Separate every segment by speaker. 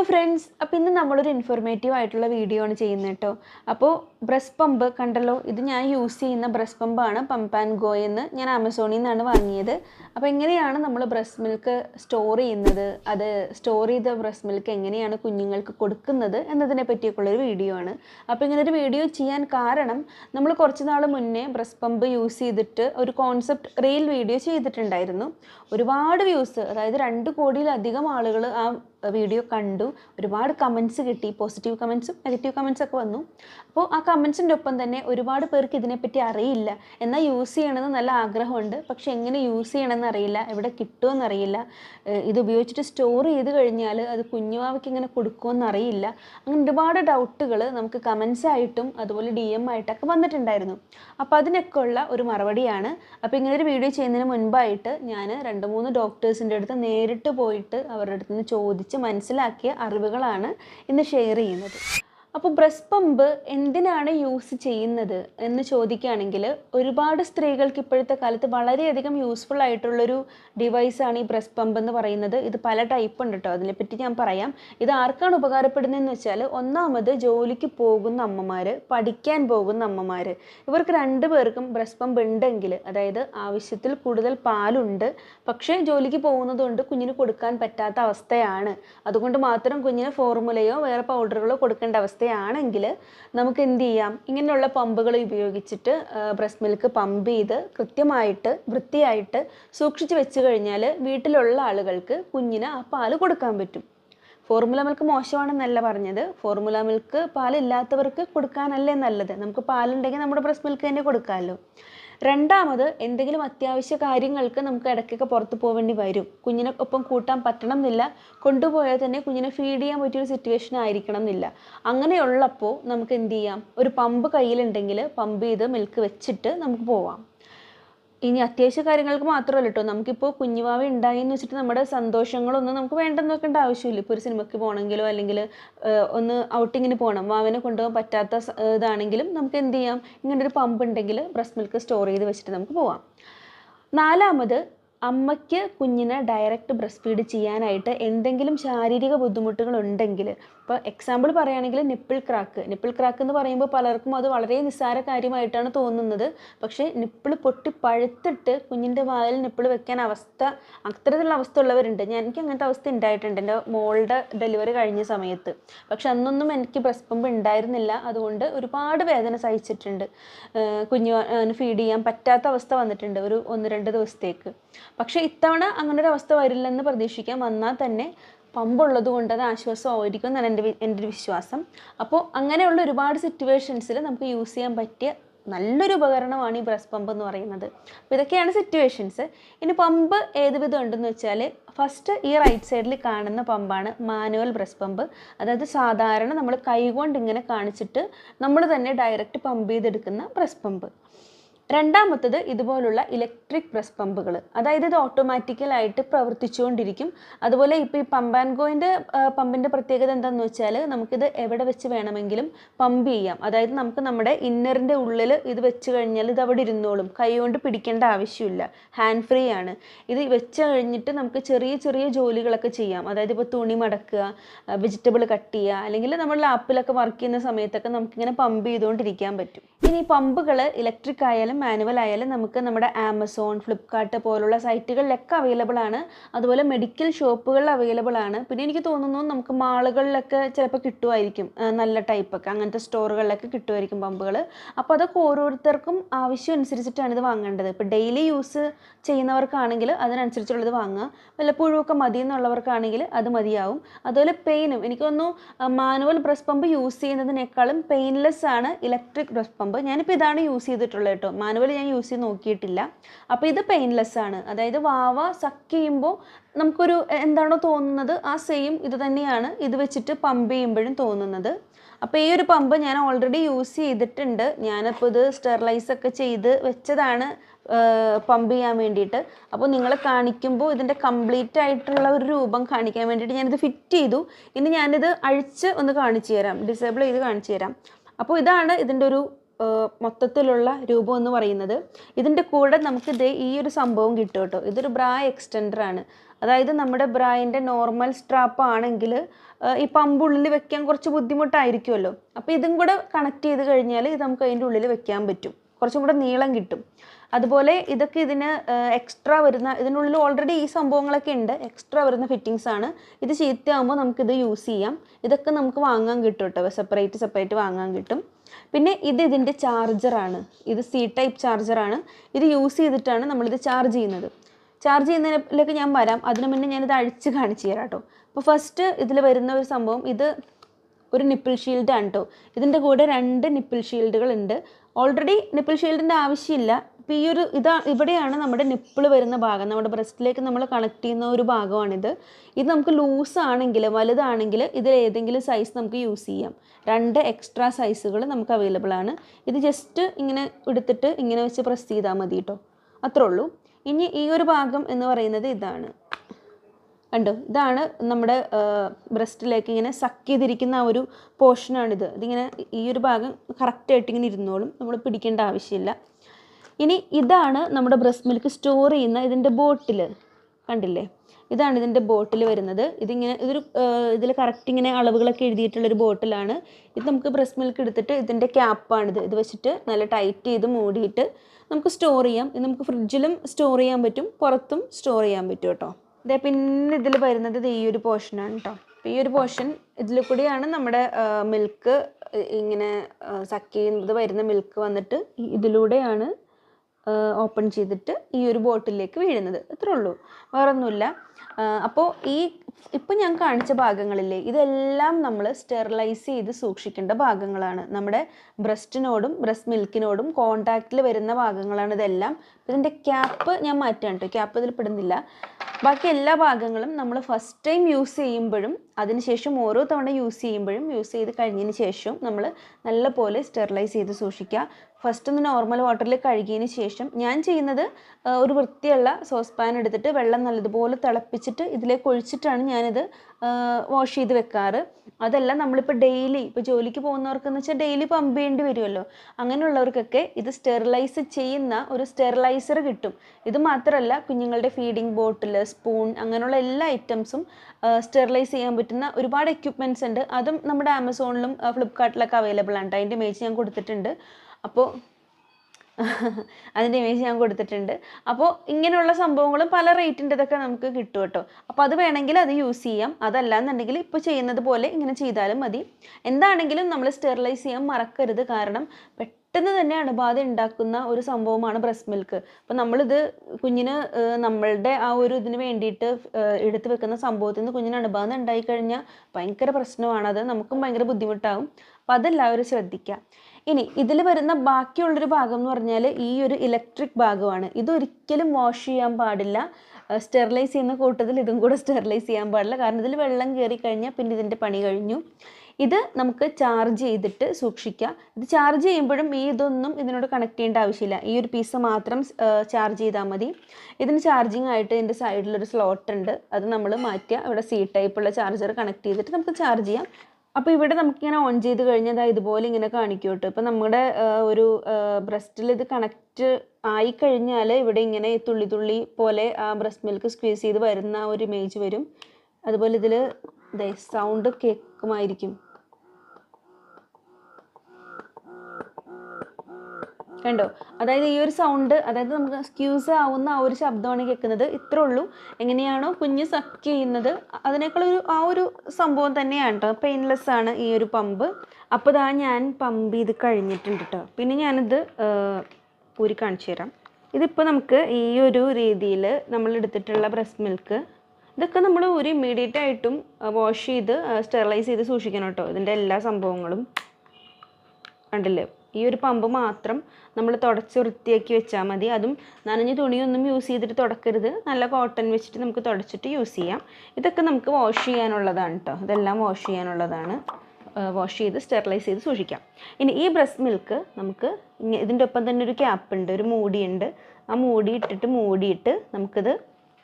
Speaker 1: Hello friends അപ്പോൾ ഇന്ന് നമ്മളൊരു ഇൻഫോർമേറ്റീവ് ആയിട്ടുള്ള വീഡിയോ ആണ് ചെയ്യുന്നത് കേട്ടോ. അപ്പോൾ ബ്രസ്റ്റ് പമ്പ് കണ്ടല്ലോ? ഇത് ഞാൻ യൂസ് ചെയ്യുന്ന ബ്രസ്റ്റ് പമ്പാണ് പമ്പ് ആൻഡ് ഗോ എന്ന് ഞാൻ ആമസോണിൽ നിന്നാണ് വാങ്ങിയത്. അപ്പോൾ എങ്ങനെയാണ് നമ്മൾ ബ്രസ്റ്റ് മിൽക്ക് സ്റ്റോർ ചെയ്യുന്നത്? അത് സ്റ്റോർ ചെയ്ത ബ്രസ്റ്റ് മിൽക്ക് എങ്ങനെയാണ് കുഞ്ഞുങ്ങൾക്ക് കൊടുക്കുന്നത് എന്നതിനെ പറ്റിയൊക്കെയുള്ളൊരു വീഡിയോ ആണ്. അപ്പോൾ ഇങ്ങനെ ഒരു വീഡിയോ ചെയ്യാൻ കാരണം നമ്മൾ കുറച്ച് നാൾ മുന്നേ ബ്രസ്റ്റ് പമ്പ് യൂസ് ചെയ്തിട്ട് ഒരു കോൺസെപ്റ്റ് റീൽ വീഡിയോ ചെയ്തിട്ടുണ്ടായിരുന്നു. ഒരുപാട് വ്യൂസ് അതായത് രണ്ട് കോടിയിലധികം ആളുകൾ ആ വീഡിയോ കണ്ടു. ഒരുപാട് കമൻസ് കിട്ടി. പോസിറ്റീവ് കമൻസും നെഗറ്റീവ് കമൻസ് ഒക്കെ വന്നു. അപ്പോൾ ആ കമൻസിന്റെ ഒപ്പം തന്നെ ഒരുപാട് പേർക്ക് ഇതിനെപ്പറ്റി അറിയില്ല. എന്നാൽ യൂസ് ചെയ്യണമെന്ന് നല്ല ആഗ്രഹമുണ്ട്. പക്ഷെ എങ്ങനെ യൂസ് ചെയ്യണമെന്ന് അറിയില്ല. എവിടെ കിട്ടുമെന്ന് അറിയില്ല. ഇത് ഉപയോഗിച്ചിട്ട് സ്റ്റോർ ചെയ്ത് കഴിഞ്ഞാൽ അത് കുഞ്ഞുവാവയ്ക്ക് ഇങ്ങനെ കൊടുക്കുമെന്ന് അറിയില്ല. അങ്ങനെ ഒരുപാട് ഡൗട്ടുകൾ നമുക്ക് കമൻസ് ആയിട്ടും അതുപോലെ ഡി എം ആയിട്ടൊക്കെ വന്നിട്ടുണ്ടായിരുന്നു. അപ്പോൾ അതിനൊക്കെ ഉള്ള ഒരു മറുപടിയാണ്. അപ്പോൾ ഇങ്ങനെ ഒരു വീഡിയോ ചെയ്യുന്നതിന് മുൻപായിട്ട് ഞാൻ രണ്ട് മൂന്ന് ഡോക്ടേഴ്സിന്റെ അടുത്ത് നേരിട്ട് പോയിട്ട് അവരുടെ അടുത്ത് നിന്ന് ചോദിച്ച്. മനസ്സിലാക്കിയ അറിവുകളാണ് ഇന്ന് ഷെയർ ചെയ്യുന്നത്. അപ്പോൾ ബ്രസ്റ്റ് പമ്പ് എന്തിനാണ് യൂസ് ചെയ്യുന്നത് എന്ന് ചോദിക്കുകയാണെങ്കിൽ ഒരുപാട് സ്ത്രീകൾക്ക് ഇപ്പോഴത്തെ കാലത്ത് വളരെയധികം യൂസ്ഫുൾ ആയിട്ടുള്ളൊരു ഡിവൈസാണ് ഈ ബ്രസ്റ്റ് പമ്പ് എന്ന് പറയുന്നത്. ഇത് പല ടൈപ്പ് ഉണ്ട് കേട്ടോ അതിനെപ്പറ്റി ഞാൻ പറയാം. ഇത് ആർക്കാണ് ഉപകാരപ്പെടുന്നതെന്ന് വെച്ചാൽ ഒന്നാമത് ജോലിക്ക് പോകുന്ന അമ്മമാർ പഠിക്കാൻ പോകുന്ന അമ്മമാർ ഇവർക്ക് രണ്ടു പേർക്കും ബ്രസ്റ്റ് പമ്പ് ഉണ്ടെങ്കിൽ അതായത് ആവശ്യത്തിൽ കൂടുതൽ പാലുണ്ട് പക്ഷേ ജോലിക്ക് പോകുന്നതുകൊണ്ട് കുഞ്ഞിന് കൊടുക്കാൻ പറ്റാത്ത അവസ്ഥയാണ്. അതുകൊണ്ട് മാത്രം കുഞ്ഞിന് ഫോർമുലയോ വേറെ പൗഡറുകളോ കൊടുക്കേണ്ട അവസ്ഥയാണെങ്കിൽ നമുക്ക് എന്ത് ചെയ്യാം? ഇങ്ങനെയുള്ള പമ്പുകൾ ഉപയോഗിച്ചിട്ട് ബ്രസ്റ്റ് മിൽക്ക് പമ്പ് ചെയ്ത് കൃത്യമായിട്ട് വൃത്തിയായിട്ട് സൂക്ഷിച്ച് വെച്ച് കഴിഞ്ഞാൽ വീട്ടിലുള്ള ആളുകൾക്ക് കുഞ്ഞിന് ആ പാൽ കൊടുക്കാൻ പറ്റും. ഫോർമുല മിൽക്ക് മോശമാണെന്നല്ല പറഞ്ഞത്. ഫോർമുല മിൽക്ക് പാലില്ലാത്തവർക്ക് കൊടുക്കാനല്ലേ നല്ലത്. നമുക്ക് പാലുണ്ടെങ്കിൽ നമ്മുടെ ബ്രസ്റ്റ് മിൽക്ക് തന്നെ കൊടുക്കാമല്ലോ. രണ്ടാമത് എന്തെങ്കിലും അത്യാവശ്യ കാര്യങ്ങൾക്ക് നമുക്ക് ഇടയ്ക്കൊക്കെ പുറത്ത് പോവേണ്ടി വരും. കുഞ്ഞിനെ ഒപ്പം കൂട്ടാൻ പറ്റണം എന്നില്ല കൊണ്ടുപോയാൽ തന്നെ കുഞ്ഞിനെ ഫീഡ് ചെയ്യാൻ പറ്റിയൊരു സിറ്റുവേഷൻ ആയിരിക്കണം എന്നില്ല. അങ്ങനെയുള്ളപ്പോൾ നമുക്ക് എന്ത് ചെയ്യാം? ഒരു പമ്പ് കയ്യിലുണ്ടെങ്കിൽ പമ്പ് ചെയ്ത് മിൽക്ക് വെച്ചിട്ട് നമുക്ക് പോവാം. ഇനി അത്യാവശ്യ കാര്യങ്ങൾക്ക് മാത്രമല്ല കേട്ടോ നമുക്കിപ്പോൾ കുഞ്ഞുവാവ ഉണ്ടായി എന്ന് വെച്ചിട്ട് നമ്മുടെ സന്തോഷങ്ങളൊന്നും നമുക്ക് വേണ്ടെന്ന് വെക്കേണ്ട ആവശ്യമില്ല. ഇപ്പോൾ ഒരു സിനിമയ്ക്ക് പോകണമെങ്കിലോ അല്ലെങ്കിൽ ഒന്ന് ഔട്ടിങ്ങിന് പോകണം വാവനെ കൊണ്ടുപോകാൻ പറ്റാത്ത ഇതാണെങ്കിലും നമുക്ക് എന്ത് ചെയ്യാം? ഇങ്ങനെ ഒരു പമ്പ് ഉണ്ടെങ്കിൽ ബ്രസ്റ്റ് മിൽക്ക് സ്റ്റോർ ചെയ്ത് വെച്ചിട്ട് നമുക്ക് പോവാം. നാലാമത് അമ്മയ്ക്ക് കുഞ്ഞിനെ ഡയറക്റ്റ് ബ്രസ്റ്റ് ഫീഡ് ചെയ്യാനായിട്ട് എന്തെങ്കിലും ശാരീരിക ബുദ്ധിമുട്ടുകൾ ഉണ്ടെങ്കിൽ ഇപ്പോൾ എക്സാമ്പിൾ പറയുകയാണെങ്കിൽ നിപ്പിൾ ക്രാക്ക് നിപ്പിൾ ക്രാക്ക് എന്ന് പറയുമ്പോൾ പലർക്കും അത് വളരെ നിസ്സാര കാര്യമായിട്ടാണ് തോന്നുന്നത്. പക്ഷേ നിപ്പിൾ പൊട്ടി പഴുത്തിട്ട് കുഞ്ഞിന്റെ വായിൽ നിപ്പിൾ വെക്കാൻ അവസ്ഥ അത്തരത്തിലുള്ള അവസ്ഥ ഉള്ളവരുണ്ട്. ഞാൻ എനിക്ക് അങ്ങനത്തെ അവസ്ഥ ഉണ്ടായിട്ടുണ്ട്. എന്റെ മോളുടെ ഡെലിവറി കഴിഞ്ഞ സമയത്ത്. പക്ഷെ അന്നൊന്നും എനിക്ക് ബ്രസ്റ്റ് പമ്പ് ഉണ്ടായിരുന്നില്ല. അതുകൊണ്ട് ഒരുപാട് വേദന സഹിച്ചിട്ടുണ്ട്. കുഞ്ഞു ഫീഡ് ചെയ്യാൻ പറ്റാത്ത അവസ്ഥ വന്നിട്ടുണ്ട് ഒരു ഒന്ന് രണ്ട് ദിവസത്തേക്ക്. പക്ഷേ ഇത്തവണ അങ്ങനെ ഒരു വരില്ലെന്ന് പ്രതീക്ഷിക്കാം. വന്നാൽ തന്നെ പമ്പുള്ളത് കൊണ്ട് അത് ആശ്വാസമായിരിക്കും എന്നാണ് എന്റെ എന്റെ ഒരു വിശ്വാസം. അപ്പോൾ അങ്ങനെയുള്ള ഒരുപാട് സിറ്റുവേഷൻസിൽ നമുക്ക് യൂസ് ചെയ്യാൻ പറ്റിയ നല്ലൊരു ഉപകരണമാണ് ഈ ബ്രസ്റ്റ് പമ്പ് എന്ന് പറയുന്നത്. അപ്പോൾ ഇതൊക്കെയാണ് സിറ്റുവേഷൻസ് ഇനി പമ്പ് ഏത് വിധം ഉണ്ടെന്ന് വെച്ചാൽ ഫസ്റ്റ് ഈ റൈറ്റ് സൈഡിൽ കാണുന്ന പമ്പാണ് മാനുവൽ ബ്രസ്റ്റ് പമ്പ്. അതായത് സാധാരണ നമ്മൾ കൈകൊണ്ട് ഇങ്ങനെ കാണിച്ചിട്ട് നമ്മൾ തന്നെ ഡയറക്റ്റ് പമ്പ് ചെയ്തെടുക്കുന്ന ബ്രസ്റ്റ് പമ്പ്. രണ്ടാമത്തത് ഇതുപോലുള്ള ഇലക്ട്രിക് പ്രസ് പമ്പുകൾ അതായത് ഇത് ഓട്ടോമാറ്റിക്കലായിട്ട് പ്രവർത്തിച്ചുകൊണ്ടിരിക്കും. അതുപോലെ ഇപ്പോൾ ഈ പമ്പ് ആൻഡ് ഗോയിന്റെ പമ്പിന്റെ പ്രത്യേകത എന്താണെന്ന് വെച്ചാൽ നമുക്കിത് എവിടെ വെച്ച് വേണമെങ്കിലും പമ്പ് ചെയ്യാം. അതായത് നമുക്ക് നമ്മുടെ ഇന്നറിന്റെ ഉള്ളിൽ ഇത് വെച്ച് കഴിഞ്ഞാൽ ഇത് അവിടെ ഇരുന്നോളും. കൈകൊണ്ട് പിടിക്കേണ്ട ആവശ്യമില്ല. ഹാൻഡ് ഫ്രീ ആണ്. ഇത് വെച്ച് കഴിഞ്ഞിട്ട് നമുക്ക് ചെറിയ ചെറിയ ജോലികളൊക്കെ ചെയ്യാം. അതായത് ഇപ്പോൾ തുണി മടക്കുക വെജിറ്റബിൾ കട്ട് ചെയ്യുക അല്ലെങ്കിൽ നമ്മൾ ലാപ്പിലൊക്കെ വർക്ക് ചെയ്യുന്ന സമയത്തൊക്കെ നമുക്കിങ്ങനെ പമ്പ് ചെയ്തുകൊണ്ടിരിക്കാൻ പറ്റും. ഇനി പമ്പുകൾ ഇലക്ട്രിക് ആയാലും മാനുവൽ ആയാലും നമുക്ക് നമ്മുടെ ആമസോൺ ഫ്ലിപ്കാർട്ട് പോലുള്ള സൈറ്റുകളിലൊക്കെ അവൈലബിൾ ആണ്. അതുപോലെ മെഡിക്കൽ ഷോപ്പുകളിൽ അവൈലബിൾ ആണ്. പിന്നെ എനിക്ക് തോന്നുന്നു നമുക്ക് മാളുകളിലൊക്കെ ചിലപ്പോൾ കിട്ടുമായിരിക്കും. നല്ല ടൈപ്പൊക്കെ അങ്ങനത്തെ സ്റ്റോറുകളിലൊക്കെ കിട്ടുമായിരിക്കും പമ്പുകൾ. അപ്പോൾ അതൊക്കെ ഓരോരുത്തർക്കും ആവശ്യം അനുസരിച്ചിട്ടാണ് ഇത് വാങ്ങേണ്ടത്. ഇപ്പോൾ ഡെയിലി യൂസ് ചെയ്യുന്നവർക്കാണെങ്കിൽ അതിനനുസരിച്ചുള്ളത് വാങ്ങുക. വല്ലപ്പോഴും ഒക്കെ മതി എന്നുള്ളവർക്കാണെങ്കിൽ അത് മതിയാവും. അതുപോലെ പെയിനും എനിക്ക് തോന്നുന്നു മാനുവൽ ബ്രസ് പമ്പ് യൂസ് ചെയ്യുന്നതിനേക്കാളും പെയിൻലെസ് ആണ് ഇലക്ട്രിക് ബ്രസ് പമ്പ് ഞാനിപ്പോൾ ഇതാണ് യൂസ് ചെയ്തിട്ടുള്ളത് കേട്ടോ. മാനുവൽ ഞാൻ യൂസ് ചെയ്ത് നോക്കിയിട്ടില്ല. അപ്പോൾ ഇത് പെയിൻലെസ് ആണ്. അതായത് വാവ സക്ക് ചെയ്യുമ്പോൾ നമുക്കൊരു എന്താണോ തോന്നുന്നത് ആ സെയിം ഇത് തന്നെയാണ് ഇത് വെച്ചിട്ട് പമ്പ് ചെയ്യുമ്പോഴും തോന്നുന്നത്. അപ്പോൾ ഈ ഒരു പമ്പ് ഞാൻ ഓൾറെഡി യൂസ് ചെയ്തിട്ടുണ്ട്. ഞാനിപ്പോൾ ഇത് സ്റ്റെറിലൈസ് ഒക്കെ ചെയ്ത് വെച്ചതാണ് പമ്പ് ചെയ്യാൻ വേണ്ടിയിട്ട്. അപ്പോൾ നിങ്ങളെ കാണിക്കുമ്പോൾ ഇതിന്റെ കംപ്ലീറ്റ് ആയിട്ടുള്ള ഒരു രൂപം കാണിക്കാൻ വേണ്ടിയിട്ട് ഞാനിത് ഫിറ്റ് ചെയ്തു. ഇനി ഞാനിത് അഴിച്ച് ഒന്ന് കാണിച്ചു തരാം. ഡിസേബിൾ ചെയ്ത് കാണിച്ചു തരാം. അപ്പോൾ ഇതാണ് ഇതിന്റെ ഒരു മൊത്തത്തിലുള്ള രൂപം എന്ന് പറയുന്നത്. ഇതിന്റെ കൂടെ നമുക്ക് ദേ ഈ ഒരു സംഭവം കിട്ടും കേട്ടോ. ഇതൊരു ബ്രാ എക്സ്റ്റൻഡർ ആണ്. അതായത് നമ്മുടെ ബ്രായിന്റെ നോർമൽ സ്ട്രാപ്പ് ആണെങ്കിൽ ഈ പമ്പ് ഉള്ളിൽ വെക്കാൻ കുറച്ച് ബുദ്ധിമുട്ടായിരിക്കുമല്ലോ. അപ്പോൾ ഇതും കൂടെ കണക്ട് ചെയ്ത് കഴിഞ്ഞാൽ ഇത് നമുക്ക് അതിന്റെ ഉള്ളിൽ വെക്കാൻ പറ്റും. കുറച്ചും കൂടെ നീളം കിട്ടും. അതുപോലെ ഇതൊക്കെ ഇതിന് എക്സ്ട്രാ വരുന്ന ഇതിനുള്ളിൽ ഓൾറെഡി ഈ സംഭവങ്ങളൊക്കെ ഉണ്ട്. എക്സ്ട്രാ വരുന്ന ഫിറ്റിങ്സ് ആണ്. ഇത് ചീത്തയാകുമ്പോൾ നമുക്കിത് യൂസ് ചെയ്യാം. ഇതൊക്കെ നമുക്ക് വാങ്ങാൻ കിട്ടും കേട്ടോ. സെപ്പറേറ്റ് സെപ്പറേറ്റ് വാങ്ങാൻ കിട്ടും. പിന്നെ ഇത് ഇതിന്റെ ചാർജറാണ് ഇത് സി ടൈപ്പ് ചാർജറാണ് ഇത് യൂസ് ചെയ്തിട്ടാണ് നമ്മളിത് ചാർജ് ചെയ്യുന്നത്. ചാർജ് ചെയ്യുന്നതിലേക്ക് ഞാൻ വരാം. അതിനു മുന്നേ ഞാനിത് അഴിച്ച് കാണിച്ചു തരാം കേട്ടോ. അപ്പോൾ ഫസ്റ്റ് ഇതിൽ വരുന്ന ഒരു സംഭവം ഇത് ഒരു നിപ്പിൾ ഷീൽഡാണ് കേട്ടോ. ഇതിന്റെ കൂടെ രണ്ട് നിപ്പിൾ ഷീൽഡുകൾ ഉണ്ട്. ഓൾറെഡി നിപ്പിൾ ഷീൽഡിന്റെ ആവശ്യമില്ല. ഇപ്പോൾ ഈ ഒരു ഇതാ ഇവിടെയാണ് നമ്മുടെ നിപ്പിൾ വരുന്ന ഭാഗം. നമ്മുടെ ബ്രസ്റ്റിലേക്ക് നമ്മൾ കണക്ട് ചെയ്യുന്ന ഒരു ഭാഗമാണിത്. ഇത് നമുക്ക് ലൂസ് ആണെങ്കിൽ വലുതാണെങ്കിൽ ഇതിൽ ഏതെങ്കിലും സൈസ് നമുക്ക് യൂസ് ചെയ്യാം. രണ്ട് എക്സ്ട്രാ സൈസുകൾ നമുക്ക് അവൈലബിൾ ആണ്. ഇത് ജസ്റ്റ് ഇങ്ങനെ എടുത്തിട്ട് ഇങ്ങനെ വെച്ച് പ്രസ് ചെയ്താൽ മതി കേട്ടോ അത്രേ ഉള്ളൂ. ഇനി ഈ ഒരു ഭാഗം എന്ന് പറയുന്നത് ഇതാണ്. കണ്ടോ? ഇതാണ് നമ്മുടെ ബ്രസ്റ്റിലേക്ക് ഇങ്ങനെ സക്ക് ചെയ്തിരിക്കുന്ന ആ ഒരു പോർഷനാണിത് ഇതിങ്ങനെ ഈ ഒരു ഭാഗം കറക്റ്റായിട്ട് ഇങ്ങനെ ഇരുന്നോളും. നമ്മൾ പിടിക്കേണ്ട ആവശ്യമില്ല. ഇനി ഇതാണ് നമ്മുടെ ബ്രസ്റ്റ് മിൽക്ക് സ്റ്റോർ ചെയ്യുന്ന ഇതിന്റെ ബോട്ടിൽ കണ്ടില്ലേ? ഇതാണ് ഇതിന്റെ ബോട്ടിൽ വരുന്നത്. ഇതിങ്ങനെ ഇതൊരു ഇതിൽ കറക്റ്റ് ഇങ്ങനെ അളവുകളൊക്കെ എഴുതിയിട്ടുള്ളൊരു ബോട്ടിലാണ്. ഇത് നമുക്ക് ബ്രസ്റ്റ് മിൽക്ക് എടുത്തിട്ട് ഇതിന്റെ ക്യാപ്പാണിത്. ഇത് വെച്ചിട്ട് നല്ല ടൈറ്റ് ചെയ്ത് മൂടിയിട്ട് നമുക്ക് സ്റ്റോർ ചെയ്യാം. ഇത് നമുക്ക് ഫ്രിഡ്ജിലും സ്റ്റോർ ചെയ്യാൻ പറ്റും. പുറത്തും സ്റ്റോർ ചെയ്യാൻ പറ്റും കേട്ടോ. ഇതേ പിന്നെ ഇതിൽ വരുന്നത് ഇത് ഈ ഒരു പോർഷനാണ് കേട്ടോ. ഈ ഒരു പോർഷൻ ഇതിൽ കൂടിയാണ് നമ്മുടെ മിൽക്ക് ഇങ്ങനെ സക്ക് ചെയ്യുന്നത്. വരുന്ന മിൽക്ക് വന്നിട്ട് ഇതിലൂടെയാണ് ഓപ്പൺ ചെയ്തിട്ട് ഈ ഒരു ബോട്ടിലേക്ക് വീഴുന്നത്. ഇത്രേ ഉള്ളൂ. വേറൊന്നുമില്ല. അപ്പോൾ ഈ ഇപ്പം ഞാൻ കാണിച്ച ഭാഗങ്ങളില്ലേ ഇതെല്ലാം നമ്മൾ സ്റ്റെറിലൈസ് ചെയ്ത് സൂക്ഷിക്കേണ്ട ഭാഗങ്ങളാണ്. നമ്മുടെ ബ്രസ്റ്റിനോടും ബ്രസ്റ്റ് മിൽക്കിനോടും കോണ്ടാക്റ്റിൽ വരുന്ന ഭാഗങ്ങളാണ് ഇതെല്ലാം. ഇതിന്റെ ക്യാപ്പ് ഞാൻ മാറ്റാണ് കേട്ടോ ക്യാപ്പ് ഇതിൽ പെടുന്നില്ല. ബാക്കി എല്ലാ ഭാഗങ്ങളും നമ്മൾ ഫസ്റ്റ് ടൈം യൂസ് ചെയ്യുമ്പോഴും അതിനുശേഷം ഓരോ തവണ യൂസ് ചെയ്യുമ്പോഴും യൂസ് ചെയ്ത് കഴിഞ്ഞതിന് ശേഷവും നമ്മൾ നല്ല പോലെ സ്റ്റെറിലൈസ് ചെയ്ത് സൂക്ഷിക്കുക. ഫസ്റ്റ് ഒന്ന് നോർമൽ വാട്ടറിൽ കഴുകിയതിന് ശേഷം ഞാൻ ചെയ്യുന്നത് ഒരു വൃത്തിയുള്ള സോസ് പാൻ എടുത്തിട്ട് വെള്ളം നല്ലതുപോലെ തിളപ്പിച്ചിട്ട് ഇതിലേക്ക് ഒഴിച്ചിട്ടാണ് ഞാനിത് വാഷ് ചെയ്ത് വെക്കാറ്. അതല്ല നമ്മളിപ്പോൾ ഡെയിലി ഇപ്പോൾ ജോലിക്ക് പോകുന്നവർക്കെന്ന് വെച്ചാൽ ഡെയിലി പമ്പ് ചെയ്യേണ്ടി വരുമല്ലോ അങ്ങനെയുള്ളവർക്കൊക്കെ ഇത് സ്റ്റെറിലൈസ് ചെയ്യുന്ന ഒരു സ്റ്റെറിലൈസർ കിട്ടും. ഇത് മാത്രമല്ല കുഞ്ഞുങ്ങളുടെ ഫീഡിങ് ബോട്ടിൽ സ്പൂൺ അങ്ങനെയുള്ള എല്ലാ ഐറ്റംസും സ്റ്റെറിലൈസ് ചെയ്യാൻ പറ്റുന്ന ഒരുപാട് എക്യുപ്മെന്റ്സ് ഉണ്ട്. അതും നമ്മുടെ ആമസോണിലും ഫ്ലിപ്കാർട്ടിലൊക്കെ അവൈലബിൾ ആണ് അതിന്റെ ഇമേജ് ഞാൻ കൊടുത്തിട്ടുണ്ട്. അപ്പോൾ അതിന്റെ ഇമേജ് ഞാൻ കൊടുത്തിട്ടുണ്ട്. അപ്പോൾ ഇങ്ങനെയുള്ള സംഭവങ്ങളും പല റേറ്റിന്റെതൊക്കെ നമുക്ക് കിട്ടും കേട്ടോ. അപ്പോൾ അത് വേണമെങ്കിൽ അത് യൂസ് ചെയ്യാം. അതല്ല എന്നുണ്ടെങ്കിൽ ഇപ്പോൾ ചെയ്യുന്നത് പോലെ ഇങ്ങനെ ചെയ്താലും മതി. എന്താണെങ്കിലും നമ്മൾ സ്റ്റെറിലൈസ് ചെയ്യാൻ മറക്കരുത്. കാരണം പെട്ടെന്ന് തന്നെ അണുബാധ ഉണ്ടാക്കുന്ന ഒരു സംഭവമാണ് ബ്രസ്റ്റ് മിൽക്ക് അപ്പോൾ നമ്മളിത് കുഞ്ഞിന് നമ്മളുടെ ആ ഒരു ഇതിന് വേണ്ടിയിട്ട് എടുത്ത് വെക്കുന്ന സംഭവത്തിൽ നിന്ന് കുഞ്ഞിന് അണുബാധ ഉണ്ടായിക്കഴിഞ്ഞാൽ ഭയങ്കര പ്രശ്നമാണത് നമുക്കും ഭയങ്കര ബുദ്ധിമുട്ടാകും അപ്പോൾ അതെല്ലാവരും ശ്രദ്ധിക്കുക. ഇനി ഇതിൽ വരുന്ന ബാക്കിയുള്ളൊരു ഭാഗം എന്ന് പറഞ്ഞാൽ ഈ ഒരു ഇലക്ട്രിക് ഭാഗമാണ്. ഇതൊരിക്കലും വാഷ് ചെയ്യാൻ പാടില്ല. സ്റ്റെറിലൈസ് ചെയ്യുന്ന കൂട്ടത്തിൽ ഇതും കൂടെ സ്റ്റെറിലൈസ് ചെയ്യാൻ പാടില്ല. കാരണം ഇതിൽ വെള്ളം കയറി കഴിഞ്ഞാൽ പിന്നെ ഇതിന്റെ പണി കഴിഞ്ഞു. ഇത് നമുക്ക് ചാർജ് ചെയ്തിട്ട് സൂക്ഷിക്കാം. ഇത് ചാർജ് ചെയ്യുമ്പോഴും ഈ ഇതൊന്നും ഇതിനോട് കണക്ട് ചെയ്യേണ്ട ആവശ്യമില്ല. ഈ ഒരു പീസ് മാത്രം ചാർജ് ചെയ്താൽ മതി. ഇതിന് ചാർജിങ് ആയിട്ട് ഇതിന്റെ സൈഡിലൊരു സ്ലോട്ട് ഉണ്ട്. അത് നമ്മൾ മാറ്റുക. ഇവിടെ സി ടൈപ്പുള്ള ചാർജർ കണക്ട് ചെയ്തിട്ട് നമുക്ക് ചാർജ് ചെയ്യാം. അപ്പോൾ ഇവിടെ നമുക്കിങ്ങനെ ഓൺ ചെയ്ത് കഴിഞ്ഞാൽ ഇതുപോലെ ഇങ്ങനെ കാണിക്കും കേട്ടോ നമ്മുടെ ഒരു ബ്രസ്റ്റിൽ ഇത് കണക്റ്റ് ആയി കഴിഞ്ഞാൽ ഇവിടെ ഇങ്ങനെ തുള്ളി തുള്ളി പോലെ ആ ബ്രസ്റ്റ് മിൽക്ക് സ്ക്വീസ് ചെയ്ത് വരുന്ന ഒരു ഇമേജ് വരും. അതുപോലെ ഇതിൽ സൗണ്ട് കേൾക്കുമായിരിക്കും കണ്ടോ? അതായത് ഈ ഒരു സൗണ്ട് അതായത് നമുക്ക് സ്ക്യൂസ് ആവുന്ന ആ ഒരു ശബ്ദമാണ് കേൾക്കുന്നത്. ഇത്രേ ഉള്ളൂ. എങ്ങനെയാണോ കുഞ്ഞ് സക്ക് ചെയ്യുന്നത്. അതിനേക്കാളൊരു ആ ഒരു സംഭവം തന്നെയാണ് കേട്ടോ പെയിൻലെസ് ആണ് ഈ ഒരു പമ്പ് അപ്പോൾ ഇതാ ഞാൻ പമ്പ് ചെയ്ത് കഴിഞ്ഞിട്ടുണ്ട് കേട്ടോ പിന്നെ ഞാനിത് ഊരി കാണിച്ചു തരാം. ഇതിപ്പോൾ നമുക്ക് ഈ ഒരു രീതിയിൽ നമ്മൾ എടുത്തിട്ടുള്ള ബ്രസ്റ്റ് മിൽക്ക് ഇതൊക്കെ നമ്മൾ ഒരു ഇമ്മീഡിയറ്റ് ആയിട്ടും വാഷ് ചെയ്ത് സ്റ്റെറിലൈസ് ചെയ്ത് സൂക്ഷിക്കണം കേട്ടോ ഇതിന്റെ എല്ലാ സംഭവങ്ങളും. കണ്ടില്ലേ? ഈ ഒരു പമ്പ് മാത്രം നമ്മൾ തുടച്ച് വൃത്തിയാക്കി വെച്ചാൽ മതി. അതും നനഞ്ഞ തുണിയൊന്നും യൂസ് ചെയ്തിട്ട് തുടക്കരുത്. നല്ല കോട്ടൺ വെച്ചിട്ട് നമുക്ക് തുടച്ചിട്ട് യൂസ് ചെയ്യാം. ഇതൊക്കെ നമുക്ക് വാഷ് ചെയ്യാനുള്ളതാണ് കേട്ടോ ഇതെല്ലാം വാഷ് ചെയ്യാനുള്ളതാണ്. വാഷ് ചെയ്ത് സ്റ്റെറിലൈസ് ചെയ്ത് സൂക്ഷിക്കാം. ഇനി ഈ ബ്രസ്റ്റ് മിൽക്ക് നമുക്ക് ഇതിന്റെ ഒപ്പം തന്നെ ഒരു ക്യാപ്പ് ഉണ്ട് ഒരു മൂടിയുണ്ട്. ആ മൂടി ഇട്ടിട്ട് മൂടിയിട്ട് നമുക്കിത്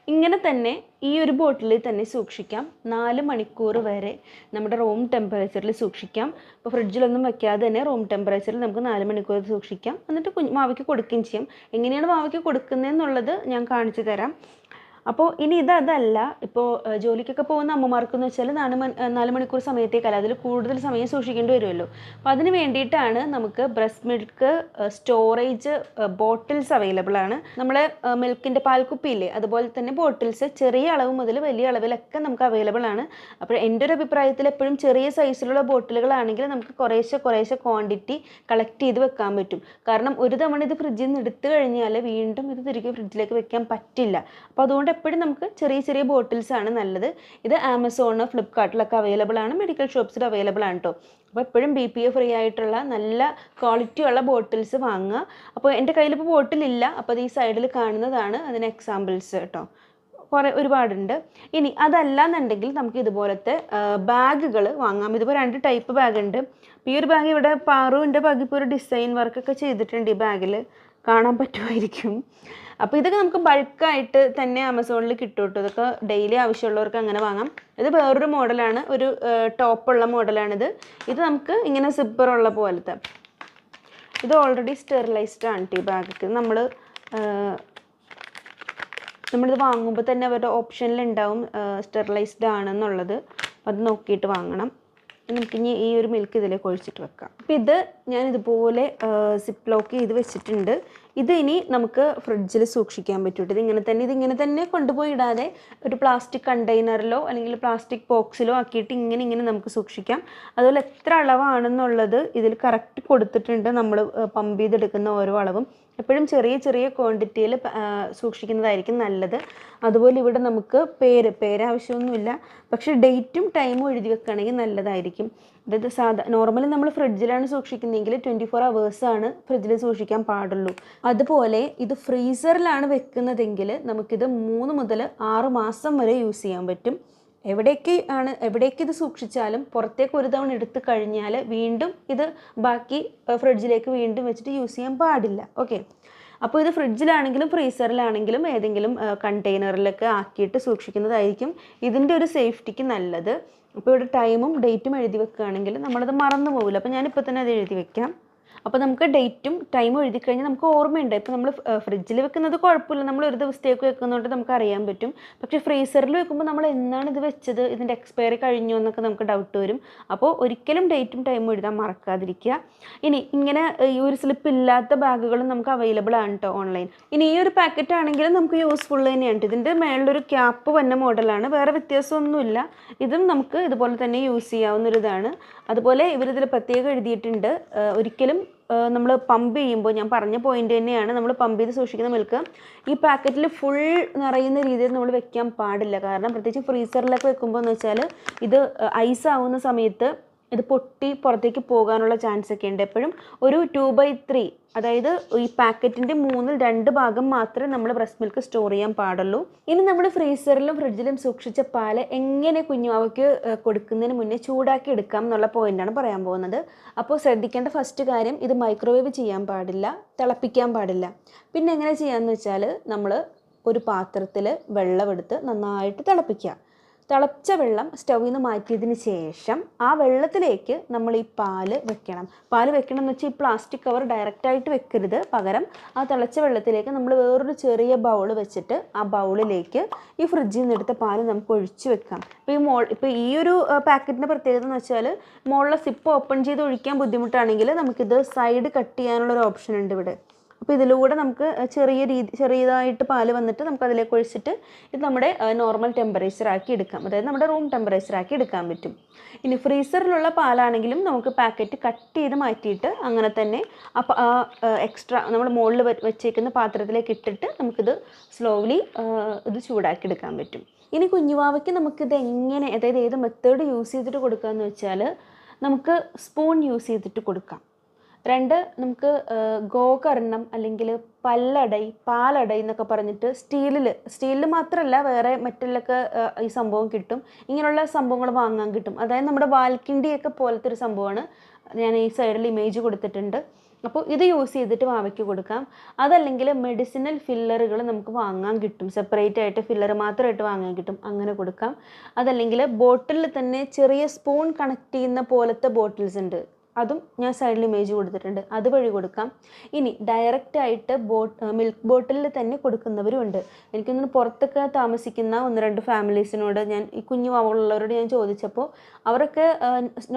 Speaker 1: ഇങ്ങനെ തന്നെ ഈ ഒരു ബോട്ടിലിൽ തന്നെ സൂക്ഷിക്കാം. നാല് മണിക്കൂർ വരെ നമ്മുടെ റൂം ടെമ്പറേച്ചറിൽ സൂക്ഷിക്കാം. ഇപ്പോൾ ഫ്രിഡ്ജിലൊന്നും വെക്കാതെ തന്നെ റൂം ടെമ്പറേച്ചറിൽ നമുക്ക് നാല് മണിക്കൂർ സൂക്ഷിക്കാം. എന്നിട്ട് കുഞ്ഞ് മാവയ്ക്ക് കൊടുക്കുകയും ചെയ്യാം. എങ്ങനെയാണ് മാവയ്ക്ക് കൊടുക്കുന്നതെന്നുള്ളത് ഞാൻ കാണിച്ചു തരാം. അപ്പോൾ ഇനി ഇത് അതല്ല. ഇപ്പോൾ ജോലിക്കൊക്കെ പോകുന്ന അമ്മമാർക്കെന്ന് വെച്ചാൽ നാല് മണി നാല് മണിക്കൂർ സമയത്തേക്കല്ല അതിൽ കൂടുതൽ സമയം സൂക്ഷിക്കേണ്ടി വരുമല്ലോ. അപ്പോൾ അതിന് വേണ്ടിയിട്ടാണ് നമുക്ക് breast milk storage bottles available ആണ്. നമ്മളെ മിൽക്കിന്റെ പാൽക്കുപ്പിയില്ലേ അതുപോലെ തന്നെ ബോട്ടിൽസ് ചെറിയ അളവ് മുതൽ വലിയ അളവിലൊക്കെ നമുക്ക് അവൈലബിൾ ആണ്. അപ്പോൾ എന്റെ ഒരു അഭിപ്രായത്തിൽ എപ്പോഴും ചെറിയ സൈസിലുള്ള ബോട്ടിലുകളാണെങ്കിൽ നമുക്ക് കുറേശ്ശെ കുറേശ്ശെ ക്വാണ്ടിറ്റി കളക്ട് ചെയ്ത് വെക്കാൻ പറ്റും. കാരണം ഒരു തവണ ഇത് ഫ്രിഡ്ജിൽ നിന്ന് എടുത്തു കഴിഞ്ഞാൽ വീണ്ടും ഇത് തിരികെ ഫ്രിഡ്ജിലേക്ക് വെക്കാൻ പറ്റില്ല. അപ്പോൾ അതുകൊണ്ട് എപ്പോഴും നമുക്ക് ചെറിയ ചെറിയ ബോട്ടിൽസ് ആണ് നല്ലത്. ഇത് ആമസോണ് ഫ്ലിപ്കാർട്ടിലൊക്കെ അവൈലബിൾ ആണ്. മെഡിക്കൽ ഷോപ്സിൽ അവൈലബിൾ ആണ് കേട്ടോ അപ്പോൾ എപ്പോഴും ബി പി എ ഫ്രീ ആയിട്ടുള്ള നല്ല ക്വാളിറ്റി ഉള്ള ബോട്ടിൽസ് വാങ്ങുക. അപ്പോൾ എന്റെ കയ്യിലിപ്പോൾ ബോട്ടിലില്ല അപ്പോൾ ഈ സൈഡിൽ കാണുന്നതാണ് അതിന് എക്സാമ്പിൾസ് കേട്ടോ കുറേ ഒരുപാടുണ്ട്. ഇനി അതല്ല എന്നുണ്ടെങ്കിൽ നമുക്ക് ഇതുപോലത്തെ ബാഗുകൾ വാങ്ങാം. ഇതിപ്പോൾ രണ്ട് ടൈപ്പ് ബാഗുണ്ട് ഈ ഒരു ബാഗ് ഇവിടെ പാറുവിന്റെ ബാഗ് ഇപ്പോൾ ഒരു ഡിസൈൻ വർക്കൊക്കെ ചെയ്തിട്ടുണ്ട് ഈ ബാഗിൽ കാണാൻ പറ്റുമായിരിക്കും. അപ്പോൾ ഇതൊക്കെ നമുക്ക് ബൾക്കായിട്ട് തന്നെ ആമസോണിൽ കിട്ടും കേട്ടോ. ഇതൊക്കെ ഡെയിലി ആവശ്യമുള്ളവർക്ക് അങ്ങനെ വാങ്ങാം. ഇത് വേറൊരു മോഡലാണ് ഒരു ടോപ്പുള്ള മോഡലാണിത് ഇത് നമുക്ക് ഇങ്ങനെ സിബ്ബറുള്ള പോലത്തെ. ഇത് ഓൾറെഡി സ്റ്റെറിലൈസ്ഡ് ആണ് ടീ ബാഗൊക്കെ നമ്മൾ നമ്മളിത് വാങ്ങുമ്പോൾ തന്നെ അവരുടെ ഓപ്ഷനിൽ ഉണ്ടാവും സ്റ്റെറിലൈസ്ഡ് ആണെന്നുള്ളത്. അത് നോക്കിയിട്ട് വാങ്ങണം. നമുക്കിനി ഈ ഒരു മിൽക്ക് ഇതിലേക്ക് ഒഴിച്ചിട്ട് വെക്കാം. അപ്പോൾ ഇത് ഞാൻ ഇതുപോലെ സിപ്പ് ലോക്ക് ചെയ്ത് വെച്ചിട്ടുണ്ട്. ഇത് ഇനി നമുക്ക് ഫ്രിഡ്ജിൽ സൂക്ഷിക്കാൻ പറ്റും ഇതിങ്ങനെ തന്നെ ഇതിങ്ങനെ തന്നെ കൊണ്ടുപോയി ഇടാതെ ഒരു പ്ലാസ്റ്റിക് കണ്ടെയ്നറിലോ അല്ലെങ്കിൽ പ്ലാസ്റ്റിക് ബോക്സിലോ ആക്കിയിട്ട് ഇങ്ങനെ ഇങ്ങനെ നമുക്ക് സൂക്ഷിക്കാം. അതുപോലെ എത്ര അളവാണെന്നുള്ളത് ഇതിൽ കറക്റ്റ് കൊടുത്തിട്ടുണ്ട് നമ്മൾ പമ്പ് ചെയ്തെടുക്കുന്ന ഓരോ അളവും. എപ്പോഴും ചെറിയ ചെറിയ ക്വാണ്ടിറ്റിയിൽ സൂക്ഷിക്കുന്നതായിരിക്കും നല്ലത്. അതുപോലെ ഇവിടെ നമുക്ക് പേര് പേരാവശ്യമൊന്നുമില്ല. പക്ഷേ ഡേറ്റും ടൈമും എഴുതി വെക്കുകയാണെങ്കിൽ നല്ലതായിരിക്കും. അതായത് സാധാ നോർമലി നമ്മൾ ഫ്രിഡ്ജിലാണ് സൂക്ഷിക്കുന്നതെങ്കിൽ ട്വന്റി ഫോർ അവേഴ്സാണ് ഫ്രിഡ്ജിൽ സൂക്ഷിക്കാൻ പാടുള്ളൂ. അതുപോലെ ഇത് ഫ്രീസറിലാണ് വെക്കുന്നതെങ്കിൽ നമുക്കിത് മൂന്ന് മുതൽ ആറ് മാസം വരെ യൂസ് ചെയ്യാൻ പറ്റും. എവിടേക്ക് ആണ് എവിടേക്ക് ഇത് സൂക്ഷിച്ചാലും പുറത്തേക്ക് ഒരു തവണ എടുത്തു കഴിഞ്ഞാൽ വീണ്ടും ഇത് ബാക്കി ഫ്രിഡ്ജിലേക്ക് വീണ്ടും വെച്ചിട്ട് യൂസ് ചെയ്യാൻ പാടില്ല. ഓക്കെ? അപ്പോൾ ഇത് ഫ്രിഡ്ജിലാണെങ്കിലും ഫ്രീസറിലാണെങ്കിലും ഏതെങ്കിലും കണ്ടെയ്നറിലൊക്കെ ആക്കിയിട്ട് സൂക്ഷിക്കുന്നതായിരിക്കും ഇതിന്റെ ഒരു സേഫ്റ്റിക്ക് നല്ലത്. അപ്പോൾ ഇവിടെ ടൈമും ഡേറ്റും എഴുതി വെക്കുകയാണെങ്കിൽ നമ്മളത് മറന്നു പോകില്ല അപ്പോൾ ഞാനിപ്പോൾ തന്നെ അത് എഴുതി വെക്കാം. അപ്പോൾ നമുക്ക് ഡേറ്റും ടൈമും എഴുതി കഴിഞ്ഞാൽ നമുക്ക് ഓർമ്മയുണ്ട്. ഇപ്പോൾ നമ്മൾ ഫ്രിഡ്ജിൽ വെക്കുന്നത് കുഴപ്പമില്ല. നമ്മൾ ഒരു ദിവസത്തേക്ക് വെക്കുന്നതുകൊണ്ട് നമുക്ക് അറിയാൻ പറ്റും. പക്ഷേ ഫ്രീസറിൽ വെക്കുമ്പോൾ നമ്മൾ എന്നാണ് ഇത് വെച്ചത്? ഇതിന്റെ എക്സ്പയറി കഴിഞ്ഞോ എന്നൊക്കെ നമുക്ക് ഡൗട്ട് വരും. അപ്പോൾ ഒരിക്കലും ഡേറ്റും ടൈമും എഴുതാൻ മറക്കാതിരിക്കുക. ഇനി ഇങ്ങനെ ഈ ഒരു സ്ലിപ്പ് ഇല്ലാത്ത ബാഗുകളും നമുക്ക് അവൈലബിൾ ആണ് കേട്ടോ ഓൺലൈൻ ഇനി ഈ ഒരു പാക്കറ്റ് ആണെങ്കിലും നമുക്ക് യൂസ്ഫുൾ തന്നെയാണ്. ഇതിന്റെ മേളിലൊരു ക്യാപ്പ് വന്ന മോഡലാണ് വേറെ വ്യത്യാസമൊന്നുമില്ല. ഇതും നമുക്ക് ഇതുപോലെ തന്നെ യൂസ് ചെയ്യാവുന്ന ഒരു ഇതാണ്. അതുപോലെ ഇവരിതിൽ പ്രത്യേകം എഴുതിയിട്ടുണ്ട്. ഒരിക്കലും നമ്മൾ പമ്പ് ചെയ്യുമ്പോൾ ഞാൻ പറഞ്ഞ പോയിന്റ് തന്നെയാണ് നമ്മൾ പമ്പ് ചെയ്ത് സൂക്ഷിക്കുന്ന മിൽക്ക് ഈ പാക്കറ്റിൽ ഫുൾ നിറയുന്ന രീതിയിൽ നമ്മൾ വെക്കാൻ പാടില്ല. കാരണം പ്രത്യേകിച്ച് ഫ്രീസറിലൊക്കെ വെക്കുമ്പോൾ എന്ന് വെച്ചാൽ ഇത് ഐസ് ആവുന്ന സമയത്ത് ഇത് പൊട്ടി പുറത്തേക്ക് പോകാനുള്ള ചാൻസ് ഒക്കെ ഉണ്ട്. എപ്പോഴും ഒരു ടു ബൈ ത്രീ അതായത് ഈ പാക്കറ്റിന്റെ മൂന്നിൽ രണ്ട് ഭാഗം മാത്രമേ നമ്മൾ ബ്രസ്റ്റ് മിൽക്ക് സ്റ്റോർ ചെയ്യാൻ പാടുള്ളൂ. ഇനി നമ്മൾ ഫ്രീസറിലും ഫ്രിഡ്ജിലും സൂക്ഷിച്ച പാൽ എങ്ങനെ കുഞ്ഞുമാവയ്ക്ക് കൊടുക്കുന്നതിന് മുന്നേ ചൂടാക്കി എടുക്കാം എന്നുള്ള പോയിന്റാണ് പറയാൻ പോകുന്നത്. അപ്പോൾ ശ്രദ്ധിക്കേണ്ട ഫസ്റ്റ് കാര്യം ഇത് മൈക്രോവേവ് ചെയ്യാൻ പാടില്ല തിളപ്പിക്കാൻ പാടില്ല. പിന്നെ എങ്ങനെ ചെയ്യാമെന്ന് വെച്ചാൽ നമ്മൾ ഒരു പാത്രത്തിൽ വെള്ളമെടുത്ത് നന്നായിട്ട് തിളപ്പിക്കുക. തിളച്ച വെള്ളം സ്റ്റൗവിൽ നിന്ന് മാറ്റിയതിന് ശേഷം ആ വെള്ളത്തിലേക്ക് നമ്മൾ ഈ പാൽ വെക്കണം. പാൽ വെക്കണം എന്ന് വെച്ചാൽ ഈ പ്ലാസ്റ്റിക് കവർ ഡയറക്റ്റായിട്ട് വെക്കരുത്. പകരം ആ തിളച്ച വെള്ളത്തിലേക്ക് നമ്മൾ വേറൊരു ചെറിയ ബൗൾ വെച്ചിട്ട് ആ ബൗളിലേക്ക് ഈ ഫ്രിഡ്ജിൽ നിന്ന് എടുത്ത പാൽ നമുക്ക് ഒഴിച്ച് വെക്കാം. ഇപ്പോൾ ഈ മോൾ ഇപ്പോൾ ഈ ഒരു പാക്കറ്റിന്റെ പ്രത്യേകത എന്ന് വെച്ചാൽ മുകളിലെ സിപ്പ് ഓപ്പൺ ചെയ്ത് ഒഴിക്കാൻ ബുദ്ധിമുട്ടാണെങ്കിൽ നമുക്കിത് സൈഡ് കട്ട് ചെയ്യാനുള്ളൊരു ഓപ്ഷൻ ഉണ്ട് ഇവിടെ. അപ്പോൾ ഇതിലൂടെ നമുക്ക് ചെറിയ രീതി ചെറിയതായിട്ട് പാൽ വന്നിട്ട് നമുക്ക് അതിലേക്ക് ഒഴിച്ചിട്ട് ഇത് നമ്മുടെ നോർമൽ ടെമ്പറേച്ചർ ആക്കി എടുക്കാം. അതായത് നമ്മുടെ റൂം ടെമ്പറേച്ചർ ആക്കി എടുക്കാൻ പറ്റും. ഇനി ഫ്രീസറിലുള്ള പാലാണെങ്കിലും നമുക്ക് പാക്കറ്റ് കട്ട് ചെയ്ത് മാറ്റിയിട്ട് അങ്ങനെ തന്നെ ആ എക്സ്ട്രാ നമ്മൾ മുകളിൽ വെച്ചേക്കുന്ന പാത്രത്തിലേക്ക് ഇട്ടിട്ട് നമുക്കിത് സ്ലോലി ഇത് ചൂടാക്കി എടുക്കാൻ പറ്റും. ഇനി കുഞ്ഞുവാവയ്ക്ക് നമുക്കിത് എങ്ങനെ അതായത് ഏത് മെത്തേഡ് യൂസ് ചെയ്തിട്ട് കൊടുക്കുക എന്ന് വെച്ചാൽ നമുക്ക് സ്പൂൺ യൂസ് ചെയ്തിട്ട് കൊടുക്കാം. രണ്ട് നമുക്ക് ഗോകർണം അല്ലെങ്കിൽ പല്ലടൈ പാലടൈ എന്നൊക്കെ പറഞ്ഞിട്ട് സ്റ്റീലിൽ സ്റ്റീലിൽ മാത്രമല്ല വേറെ മെറ്റലിലൊക്കെ ഈ സംഭവം കിട്ടും. ഇങ്ങനെയുള്ള സംഭവങ്ങൾ വാങ്ങാൻ കിട്ടും. അതായത് നമ്മുടെ വാൽക്കിണ്ടിയൊക്കെ പോലത്തെ ഒരു സംഭവമാണ്. ഞാൻ ഈ സൈഡിൽ ഇമേജ് കൊടുത്തിട്ടുണ്ട്. അപ്പോൾ ഇത് യൂസ് ചെയ്തിട്ട് വാവയ്ക്ക് കൊടുക്കാം. അതല്ലെങ്കിൽ മെഡിസിനൽ ഫില്ലറുകൾ നമുക്ക് വാങ്ങാൻ കിട്ടും. സെപ്പറേറ്റ് ആയിട്ട് ഫില്ലർ മാത്രമായിട്ട് വാങ്ങാൻ കിട്ടും. അങ്ങനെ കൊടുക്കാം. അതല്ലെങ്കിൽ ബോട്ടിലിൽ തന്നെ ചെറിയ സ്പൂൺ കണക്ട് ചെയ്യുന്ന പോലത്തെ ബോട്ടിൽസ് ഉണ്ട്. അതും ഞാൻ സൈഡിൽ ഇമേജ് കൊടുത്തിട്ടുണ്ട്. അതുവഴി കൊടുക്കാം. ഇനി ഡയറക്റ്റ് ആയിട്ട് ബോട്ട് മിൽക്ക് ബോട്ടിലിൽ തന്നെ കൊടുക്കുന്നവരുമുണ്ട് എനിക്കൊന്ന് പുറത്തൊക്കെ താമസിക്കുന്ന ഒന്ന് രണ്ട് ഫാമിലീസിനോട് ഞാൻ ഈ കുഞ്ഞു മാവുള്ളവരോട് ഞാൻ ചോദിച്ചപ്പോൾ അവരൊക്കെ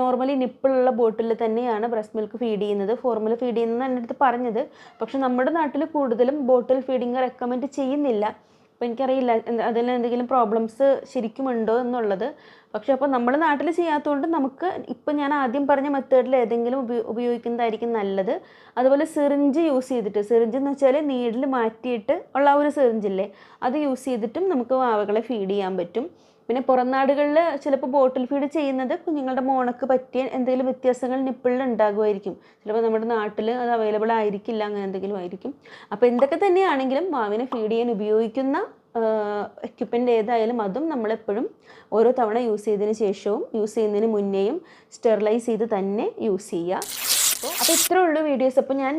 Speaker 1: നോർമലി നിപ്പിളുള്ള ബോട്ടിലിൽ തന്നെയാണ് ബ്രസ്റ്റ് മിൽക്ക് ഫീഡ് ചെയ്യുന്നത്. ഫോർമുല ഫീഡ് ചെയ്യുന്നതാണ് എന്റെ അടുത്ത് പറഞ്ഞത്. പക്ഷെ നമ്മുടെ നാട്ടിൽ കൂടുതലും ബോട്ടിൽ ഫീഡിങ് റെക്കമെൻഡ് ചെയ്യുന്നില്ല. അപ്പോൾ എനിക്കറിയില്ല. അതിൽ എന്തെങ്കിലും പ്രോബ്ലംസ് ശരിക്കും ഉണ്ടോ എന്നുള്ളത്. പക്ഷേ അപ്പോൾ നമ്മൾ നാട്ടിൽ ചെയ്യാത്തതുകൊണ്ട് നമുക്ക് ഇപ്പം ഞാൻ ആദ്യം പറഞ്ഞ മെത്തേഡിൽ ഏതെങ്കിലും ഉപയോ ഉപയോഗിക്കുന്നതായിരിക്കും നല്ലത്. അതുപോലെ സിറിഞ്ച് യൂസ് ചെയ്തിട്ട് സിറിഞ്ച് എന്ന് വെച്ചാൽ നീഡിൽ മാറ്റിയിട്ട് ഉള്ള ഒരു സിറിഞ്ചില്ലേ അത് യൂസ് ചെയ്തിട്ടും നമുക്ക് വാവകളെ ഫീഡ് ചെയ്യാൻ പറ്റും. പിന്നെ പുറം നാടുകളിൽ ചിലപ്പോൾ ബോട്ടിൽ ഫീഡ് ചെയ്യുന്നത് കുഞ്ഞുങ്ങളുടെ മോണക്ക് പറ്റിയ എന്തെങ്കിലും വ്യത്യാസങ്ങൾ നിപ്പിളിൽ ഉണ്ടാകുമായിരിക്കും. ചിലപ്പോൾ നമ്മുടെ നാട്ടിൽ അത് അവൈലബിൾ ആയിരിക്കില്ല അങ്ങനെ എന്തെങ്കിലും ആയിരിക്കും. അപ്പോൾ എന്തൊക്കെ തന്നെയാണെങ്കിലും മാവിനെ ഫീഡ് ചെയ്യാൻ ഉപയോഗിക്കുന്ന എക്യുപ്മെന്റ് ഏതായാലും അതും നമ്മളെപ്പോഴും ഓരോ തവണ യൂസ് ചെയ്തതിന് ശേഷവും യൂസ് ചെയ്യുന്നതിന് മുന്നേയും സ്റ്റെറിലൈസ് ചെയ്ത് തന്നെ യൂസ് ചെയ്യുക. അപ്പോൾ അപ്പോൾ ഉള്ളൂ വീഡിയോസ് അപ്പോൾ ഞാൻ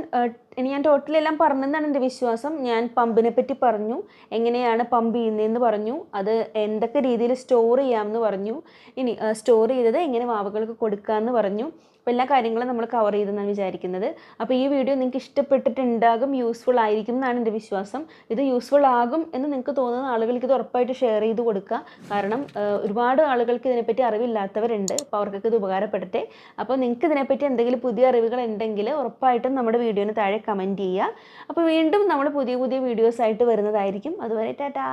Speaker 1: ഇനി ഞാൻ ടോട്ടലി എല്ലാം പറഞ്ഞെന്നാണ് എന്റെ വിശ്വാസം. ഞാൻ പമ്പിനെ പറ്റി പറഞ്ഞു. എങ്ങനെയാണ് പമ്പ് ചെയ്യുന്നതെന്ന് പറഞ്ഞു. അത് എന്തൊക്കെ രീതിയിൽ സ്റ്റോർ ചെയ്യാമെന്ന് പറഞ്ഞു. ഇനി സ്റ്റോർ ചെയ്തത് എങ്ങനെ വാവകൾക്ക് കൊടുക്കാമെന്ന് പറഞ്ഞു. അപ്പോൾ എല്ലാ കാര്യങ്ങളും നമ്മൾ കവർ ചെയ്തെന്നാണ് വിചാരിക്കുന്നത്. അപ്പോൾ ഈ വീഡിയോ നിങ്ങൾക്ക് ഇഷ്ടപ്പെട്ടിട്ടുണ്ടാകും യൂസ്ഫുൾ ആയിരിക്കും എന്നാണ് എന്റെ വിശ്വാസം. ഇത് യൂസ്ഫുൾ ആകും എന്ന് നിങ്ങൾക്ക് തോന്നുന്ന ആളുകൾക്ക് ഇത് ഉറപ്പായിട്ട് ഷെയർ ചെയ്ത് കൊടുക്കുക. കാരണം ഒരുപാട് ആളുകൾക്ക് ഇതിനെപ്പറ്റി അറിവില്ലാത്തവരുണ്ട്. അപ്പോൾ അവർക്കൊക്കെ ഇത് ഉപകാരപ്പെടട്ടെ. അപ്പോൾ നിങ്ങൾക്ക് ഇതിനെപ്പറ്റി എന്തെങ്കിലും പുതിയ അറിവുകൾ ഉണ്ടെങ്കിൽ ഉറപ്പായിട്ടും നമ്മുടെ വീഡിയോന് താഴെ കമന്റ് ചെയ്യുക. അപ്പോൾ വീണ്ടും നമ്മൾ പുതിയ പുതിയ വീഡിയോസായിട്ട് വരുന്നതായിരിക്കും. അതുവരെ ടാറ്റാ.